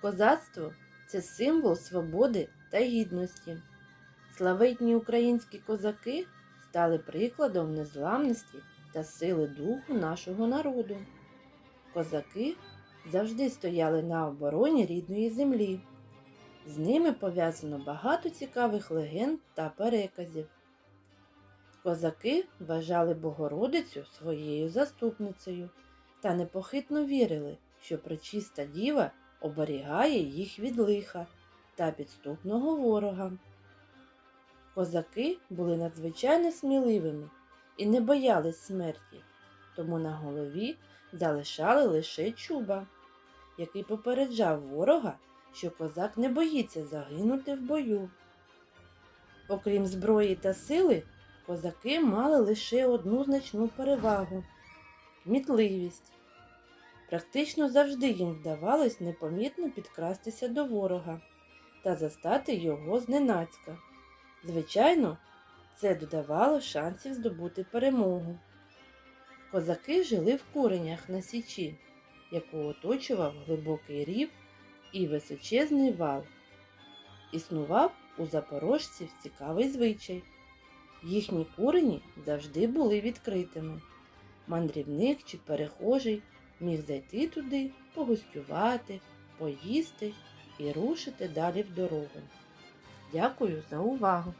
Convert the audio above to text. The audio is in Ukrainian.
Козацтво це символ свободи та гідності. Славетні українські козаки стали прикладом незламності та сили духу нашого народу. Козаки завжди стояли на обороні рідної землі. З ними пов'язано багато цікавих легенд та переказів. Козаки вважали Богородицю своєю заступницею та непохитно вірили, що пречиста діва оберігає їх від лиха та підступного ворога. Козаки були надзвичайно сміливими і не боялись смерті, тому на голові залишали лише чуба, який попереджав ворога, що козак не боїться загинути в бою. Окрім зброї та сили, козаки мали лише одну значну перевагу кмітливість. Практично завжди їм вдавалось непомітно підкрастися до ворога та застати його зненацька. Звичайно, це додавало шансів здобути перемогу. Козаки жили в куренях на січі, яку оточував глибокий рів і височезний вал. Існував у запорожців цікавий звичай. Їхні курені завжди були відкритими. Мандрівник чи перехожий міг зайти туди, погостювати, поїсти і рушити далі в дорогу. Дякую за увагу!